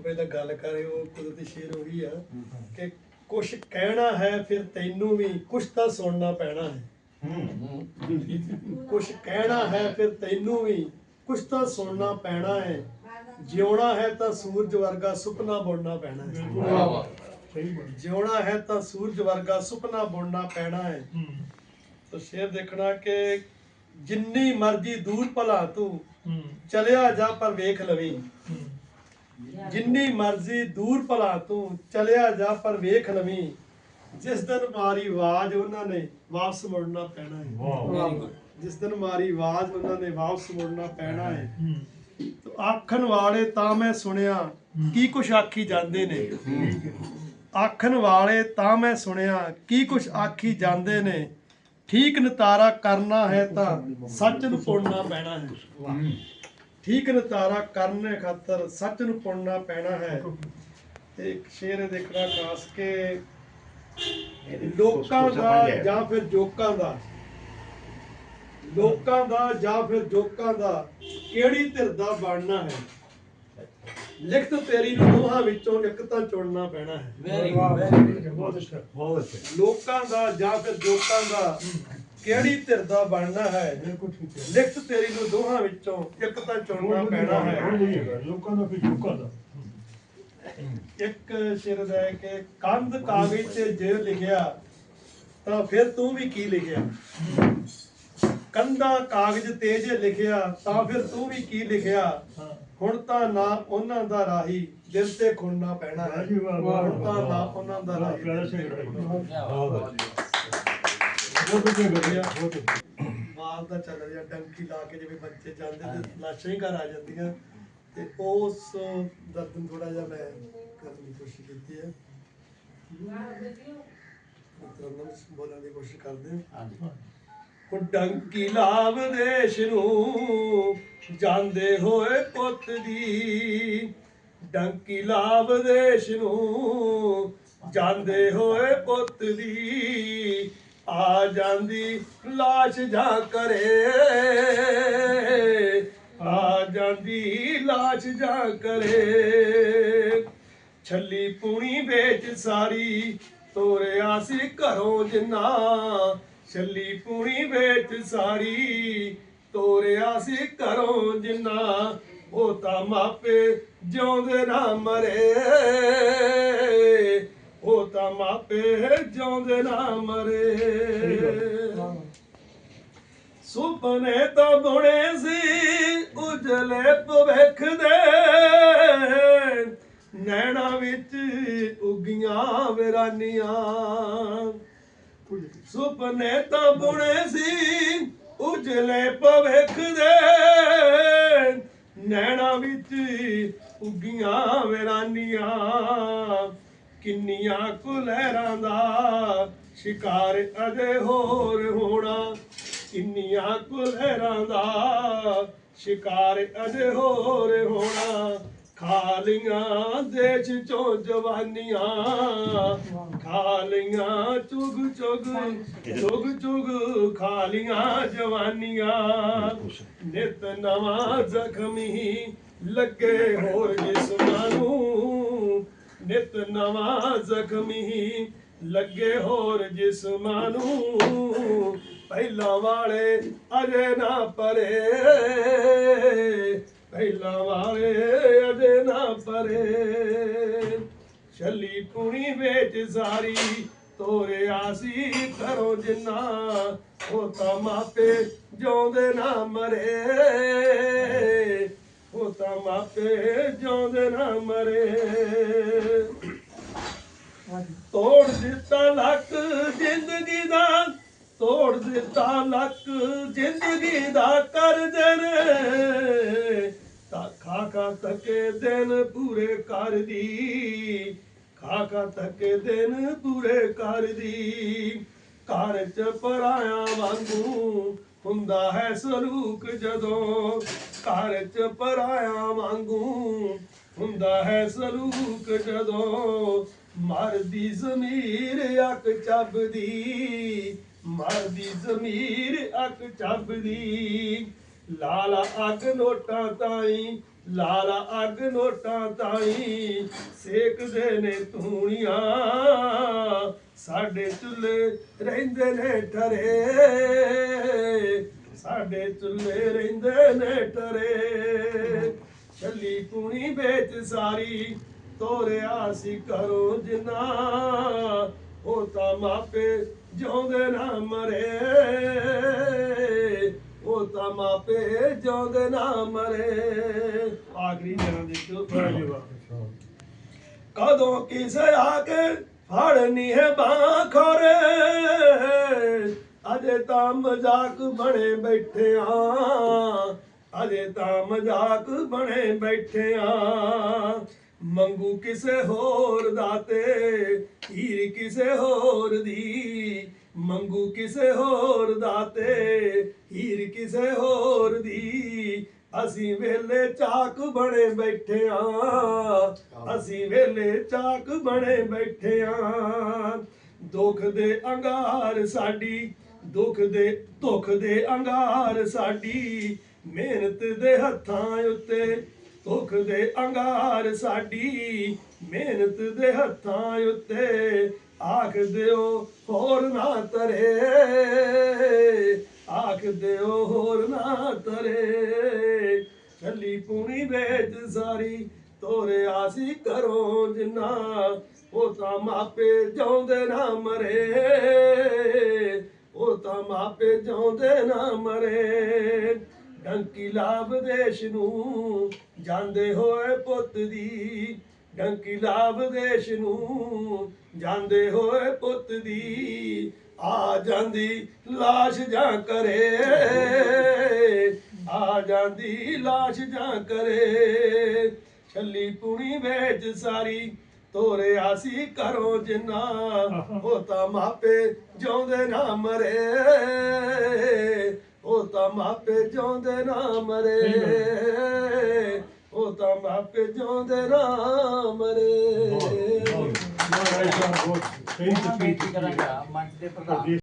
ਉਹ ਪਹਿਲਾਂ ਗੱਲ ਕਰੇ ਉਹ ਕੁਦਰਤੀ ਸ਼ੇਰ ਉਹੀ ਆ ਕਿ ਕੁਛ ਕਹਿਣਾ ਹੈ ਫਿਰ ਤੈਨੂੰ ਵੀ ਕੁਛ ਤਾਂ ਸੁਣਨਾ ਪੈਣਾ ਹੈ। ਕੁਛ ਕਹਿਣਾ ਹੈ ਫਿਰ ਤੈਨੂੰ ਵੀ ਕੁਛ ਤਾਂ ਸੁਣਨਾ ਪੈਣਾ ਹੈ। ਜਿਉਣਾ ਹੈ ਤਾਂ ਸੂਰਜ ਵਰਗਾ ਸੁਪਨਾ ਬੁਣਨਾ ਪੈਣਾ ਹੈ। ਜਿਉਣਾ ਹੈ ਤਾਂ ਸੂਰਜ ਵਰਗਾ ਸੁਪਨਾ ਬੁਣਨਾ ਪੈਣਾ ਹੈ। ਤਾਂ ਸ਼ੇਰ ਦੇਖਣਾ ਕਿ ਜਿੰਨੀ ਮਰਜ਼ੀ ਦੂਰ ਭਲਾ ਤੂੰ ਚਲਿਆ ਜਾ ਪਰ ਵੇਖ ਲਵੀਂ। ਜਿੰਨੀ ਮਰਜ਼ੀ ਦੂਰ ਭਲਾ ਤੂੰ ਚਲਿਆ ਜਾ ਪਰ ਵੇਖ ਲਵੀਂ ਜਿਸ ਦਿਨ ਮਾਰੀ ਆਵਾਜ਼ ਉਹਨਾਂ ਨੇ ਵਾਪਸ ਮੁੜਨਾ ਪੈਣਾ ਹੈ ਜਿਸ ਦਿਨ ਮਾਰੀ ਆਵਾਜ਼ ਉਹਨਾਂ ਨੇ ਵਾਪਸ ਮੁੜਨਾ ਪੈਣਾ ਹੈ। ਤੋ ਆਖਣ ਵਾਲੇ ਤਾਂ ਮੈਂ ਸੁਣਿਆ ਕੀ ਕੁਛ ਆਖੀ ਜਾਂਦੇ ਨੇ? ਆਖਣ ਵਾਲੇ ਤਾਂ ਮੈਂ ਸੁਣਿਆ ਕੀ ਕੁਛ ਆਖੀ ਜਾਂਦੇ ਨੇ? ਠੀਕ ਨਤਾਰਾ ਕਰਨਾ ਹੈ ਤਾਂ ਸੱਚ ਨੂੰ ਪੁਣਨਾ ਪੈਣਾ ਹੈ। ਠੀਕ ਨਤਾਰਾ ਕਰਨ ਖਾਤਰ ਸੱਚ ਨੂੰ ਪੁਣਨਾ ਪੈਣਾ ਹੈ। ਤੇ ਇੱਕ ਸ਼ੇਰ ਦੇਖਣਾ ਖਾਸ ਕੇ ਲੋਕਾਂ ਦਾ ਜਾਂ ਫਿਰ ਜੋਕਾਂ ਦਾ। ਲੋਕਾਂ ਦਾ ਜਾਂ ਫਿਰ ਜੋਕਾਂ ਦਾ ਕਿਹੜੀ ਧਿਰ ਦਾ ਬਣਨਾ ਹੈ? ਲਿਖਤ ਤੇਰੀ ਨੂੰ ਦੋਹਾਂ ਵਿੱਚੋਂ ਇੱਕ ਤਾਂ ਚੁਣਨਾ ਪੈਣਾ ਹੈ। ਵੈਰੀ ਗੁੱਡ ਲੋਕਾਂ ਦਾ ਜਾਂ ਫਿਰ ਜੋਕਾਂ ਦਾ ਕਿਹੜੀ ਧਿਰ ਦਾ ਬਣਨਾ ਹੈ? ਲਿਖਤ ਤੇਰੀ ਨੂੰ ਦੋਹਾਂ ਵਿੱਚੋਂ ਇੱਕ ਤਾਂ ਚੁਣਨਾ ਪੈਣਾ ਹੈ। ਲੋਕਾਂ ਦਾ ਫਿਰ ਲੋਕਾਂ ਦਾ। ਇੱਕ ਸ਼ੇਰ ਦਾ ਹੈ ਕਿ ਕੰਧ ਕਾਗਜ਼ ਤੇ ਜੇ ਲਿਖਿਆ ਤਾਂ ਫਿਰ ਤੂੰ ਵੀ ਕੀ ਲਿਖਿਆ? ਕੰਧਾਂ ਕਾਗਜ਼ ਤੇ ਜੇ ਲਿਖਿਆ ਤਾਂ ਫਿਰ ਤੂੰ ਵੀ ਕੀ ਲਿਖਿਆ? ਹੁਣ ਤਾਂ ਨਾ ਉਹਨਾਂ ਦਾ ਰਾਹੀ ਦਿਲ ਤੇ ਖੁਣਨਾ ਪੈਣਾ ਹੈ। ਜੀ ਵਾਹ, ਵਾਹ, ਹੁਣ ਤਾਂ। ਨਾ ਉਹਨਾਂ ਦਾ ਰਾਹੀ ਪਿਆਰਾ ਦਿਲ ਤੇ ਸ਼ੇਰ ਹੈ। ਬਹੁਤ ਵਧੀਆ ਬਹੁਤ ਮਾਲ ਦਾ ਚੱਲ ਰਿਹਾ ਡੰਕੀ ਲਾ ਕੇ ਜਿਵੇਂ ਬੱਚੇ ਜਾਂਦੇ ਤੇ ਲਾਸ਼ਾਂ ਹੀ ਘਰ ਆ ਜਾਂਦੀਆਂ। ਤੇ ਉਸ ਦਰਦ ਨੂੰ ਥੋੜਾ ਜਿਹਾ ਮੈਂ ਕਰਨ ਦੀ ਕੋਸ਼ਿਸ਼ ਕੀਤੀ ਹੈ। ਮਤਲਬ ਨਾਲ ਬੋਲਣ ਦੀ ਕੋਸ਼ਿਸ਼ ਕਰਦੇ ਹਾਂ। ਹੁਣ ਡੰਕੀ ਲਾਭ ਦੇਸ਼ ਨੂੰ ਜਾਂਦੇ ਹੋਏ ਪੁੱਤ ਦੀ। ਡੰਕੀ ਲਾਭ ਦੇਸ਼ ਨੂੰ ਜਾਂਦੇ ਹੋਏ ਪੁੱਤ ਦੀ। ਆ ਜਾਂਦੀ ਲਾਸ਼ ਜਾ ਕਰੇ ਆ ਜਾਂਦੀ ਲਾਸ਼ ਜਾ ਕਰੇ ਛੱਲੀ ਪੂਣੀ ਵੇਚ ਸਾਰੀ, ਤੋਰਿਆ ਸੀ ਘਰੋਂ ਜਿੰਨਾ। ਛੱਲੀ ਪੂਣੀ ਵੇਚ ਸਾਰੀ, ਤੋਰਿਆ ਸੀ ਘਰੋਂ ਜਿੰਨਾ। ਉਹ ਤਾਂ ਮਾਪੇ ਜਿਉਂਦੇ ਨਾ ਮਰੇ। ਤਾਂ ਮਾਪੇ ਜਿਉਂਦੇ ਨਾ ਮਰੇ। ਸੁਪਨੇ ਤਾਂ ਬੁਣੇ ਸੀ, ਉਜਲੇ ਭਵਿੱਖ ਦੇ। ਨੈਣਾ ਵਿੱਚ ਉਗੀਆਂ ਵਿਰਾਨੀਆਂ। ਸੁਪਨੇ ਤਾਂ ਬੁਣੇ ਸੀ, ਉਜਲੇ ਭਵਿੱਖ ਦੇ। ਨੈਣਾ ਵਿੱਚ ਉਗੀਆਂ ਵਿਰਾਨੀਆਂ। ਕਿੰਨੀਆਂ ਕੁਲਹਿਰਾਂ ਦਾ ਸ਼ਿਕਾਰ ਅਜੇ ਹੋਰ ਹੋਣਾ। ਕਿੰਨੀਆਂ ਕੁਲਹਿਰਾਂ ਦਾ ਸ਼ਿਕਾਰ ਅਜੇ ਹੋਰ ਹੋਣਾ। ਖਾਲੀਆਂ ਦੇਸ਼ ਚੋਂ ਜਵਾਨੀਆਂ, ਖਾਲੀਆਂ ਚੁਗ ਚੁਗ ਚੁਗ ਚੁਗ ਖਾਲੀਆਂ ਜਵਾਨੀਆਂ। ਨਿਤ ਨਵਾਂ ਜ਼ਖਮੀ ਲੱਗੇ ਹੋਰ ਜਿਸਮਾਂ ਨੂੰ ਨਿਤ ਨਵਾਂ ਜ਼ਖਮੀ ਲੱਗੇ ਹੋਰ ਜਿਸਮਾਂ ਨੂੰ ਪਹਿਲਾਂ ਵਾਲੇ ਅਜੇ ਨਾ ਪਰੇ। ਪਹਿਲਾਂ ਵਾਲੇ ਅਜੇ ਨਾ ਪਰੇ। ਛੱਲੀ ਪੁਣੀ ਵਿੱਚ ਸਾਰੀ ਤੋਰਿਆ ਸੀ ਕਰੋ ਜਿੰਨਾ ਉਹ ਤਾਂ ਮਾਪੇ ਜਿਉਂਦੇ ਨਾ ਮਰੇ। ਉਹ ਤਾਂ ਮਾਪੇ ਜਿਉਂਦੇ ਨਾ ਮਰੇ। ਤੋੜ ਦਿੱਤਾ ਲੱਕ ਜ਼ਿੰਦਗੀ ਦਾ, ਤੋੜ ਦਿੱਤਾ ਲੱਕ ਜ਼ਿੰਦਗੀ ਦਾ ਕਰਜ਼ੇ ਨੇ ਤਾਂ ਖਾ ਖਾ ਤੱਕੇ ਦਿਨ ਪੂਰੇ ਕਰਦੀ ਖਾ ਖਾ ਤੱਕੇ ਦਿਨ ਪੂਰੇ ਕਰਦੀ ਘਰ ਚ ਪਰਾਇਆ ਵਾਂਗੂ ਹੁੰਦਾ ਹੈ ਸਲੂਕ ਜਦੋਂ। ਘਰ ਚ ਪਰਾਇਆ ਵਾਂਗੂ ਹੁੰਦਾ ਹੈ ਸਲੂਕ ਜਦੋਂ ਮਰਦੀ ਜ਼ਮੀਰ ਅੱਖ ਚੱਬਦੀ, ਮਰਦੀ ਜ਼ਮੀਰ ਅੱਖ ਚੱਬਦੀ। ਲਾਲਾ ਅੱਗ ਨੋਟਾਂ ਤਾਈ, ਲਾਲਾ ਅੱਗ ਨੋਟਾਂ ਤਾਈ, ਸੇਕਦੇ ਨੇ ਧੂਣੀਆਂ ਸਾਡੇ ਚੁੱਲ੍ਹੇ ਰਹਿੰਦੇ ਨੇ ਠਰੇ। ਸਾਡੇ ਚੁੱਲ੍ਹੇ ਰਹਿੰਦੇ ਨੇ ਠਰੇ ਛੱਲੀ ਪੂਣੀ ਵੇਚ ਸਾਰੀ ਤੋਰਿਆ ਸੀ ਕਰੋ ਜਿਨਾ। ਉਹ ਤਾਂ ਮਾਪੇ ਜਿਉਂਦੇ ਨਾ ਮਰੇ। ਉਹ ਤਾਂ ਮਾਪੇ ਜਿਉਂਦੇ ਨਾ ਮਰੇ। ਆਖਰੀ ਜਨਾਂ ਦੇਖੋ ਕਦੋਂ ਕਿਸੇ ਆ ਕੇ ਫੜਨੀ ਹੈ ਬਾਂਹ ਖੋਰੇ। ਅਜੇ ਤਾਂ ਮਜ਼ਾਕ ਬਣੇ ਬੈਠੇ ਆ ਅਜੇ ਤਾਂ ਮਜ਼ਾਕ ਬਣੇ ਬੈਠੇ ਆ ਮੰਗੂ ਕਿਸੇ ਹੋਰ ਦਾ ਤੇ ਹੀਰ ਕਿਸੇ ਹੋਰ ਦੀ। ਮੰਗੂ ਕਿਸੇ ਹੋਰ ਦਾ ਤੇ ਹੀਰ ਕਿਸੇ ਹੋਰ ਦੀ। ਅਸੀਂ ਵੇਲੇ ਚਾਕ ਬਣੇ ਬੈਠੇ ਆ ਅਸੀਂ ਵੇਲੇ ਚਾਕ ਬਣੇ ਬੈਠੇ ਆ ਦੁੱਖ ਦੇ ਅੰਗਾਰ ਸਾਡੀ ਦੁੱਖ ਦੇ ਦੁੱਖ ਦੇ ਅੰਗਾਰ ਸਾਡੀ, ਮਿਹਨਤ ਦੇ ਹੱਥਾਂ ਉੱਤੇ। ਦੁੱਖ ਦੇ ਅੰਗਾਰ ਸਾਡੀ, ਮਿਹਨਤ ਦੇ ਹੱਥਾਂ ਉੱਤੇ। ਆਖ ਦਿਓ, ਹੋਰ ਨਾ ਤਰੇ। ਆਖ ਦਿਓ, ਹੋਰ ਨਾ ਤਰੇ। ਚੱਲੀ ਪੂਣੀ ਵੇਚ ਸਾਰੀ ਤੋਰੇ ਆਸੀ ਕਰੋ ਜਿੰਨਾ। ਉਹ ਤਾਂ ਮਾਪੇ ਜਾਉਂਦੇ ਨਾ ਮਰੇ। ਉਹ ਤਾਂ ਮਾਪੇ ਜਾਉਂਦੇ ਨਾ ਮਰੇ। ਡੰਕੀ ਲਾਭ ਦੇਸ਼ ਨੂੰ ਜਾਂਦੇ ਹੋਏ ਪੁੱਤ ਦੀ। ਡੰਕੀ ਲਾਭ ਦੇਸ਼ ਨੂੰ ਜਾਂਦੇ ਹੋਏ ਪੁੱਤ ਦੀ। ਆ ਜਾਂਦੀ ਲਾਸ਼ ਜਾਂ ਕਰੇ ਆ ਜਾਂਦੀ ਲਾਸ਼ ਜਾਂ ਕਰੇ ਛੱਲੀ ਪੁਣੀ ਵੇਚ ਸਾਰੀ। ਤੋਰੇ ਆਸੀ ਕਰੋ ਜਿੰਨਾ ਉਹ ਤਾਂ ਮਾਪੇ ਜਿਉਂਦੇ ਨਾ ਮਰੇ। ਉਹ ਤਾਂ ਮਾਪੇ ਜਿਉਂਦੇ ਨਾ ਮਰੇ। ਉਹ ਤਾਂ ਮਾਪੇ ਜਿਉਂਦੇ ਨਾ ਮਰੇ। ਬਹੁਤ ਬਹੁਤ। ਸਹੀ ਹੁਣ ਮੈਂ ਤਸਵੀਰ ਬੇਨਤੀ ਕਰਾਂਗਾ ਮੰਚ ਦੇ ਪ੍ਰਧਾਨ।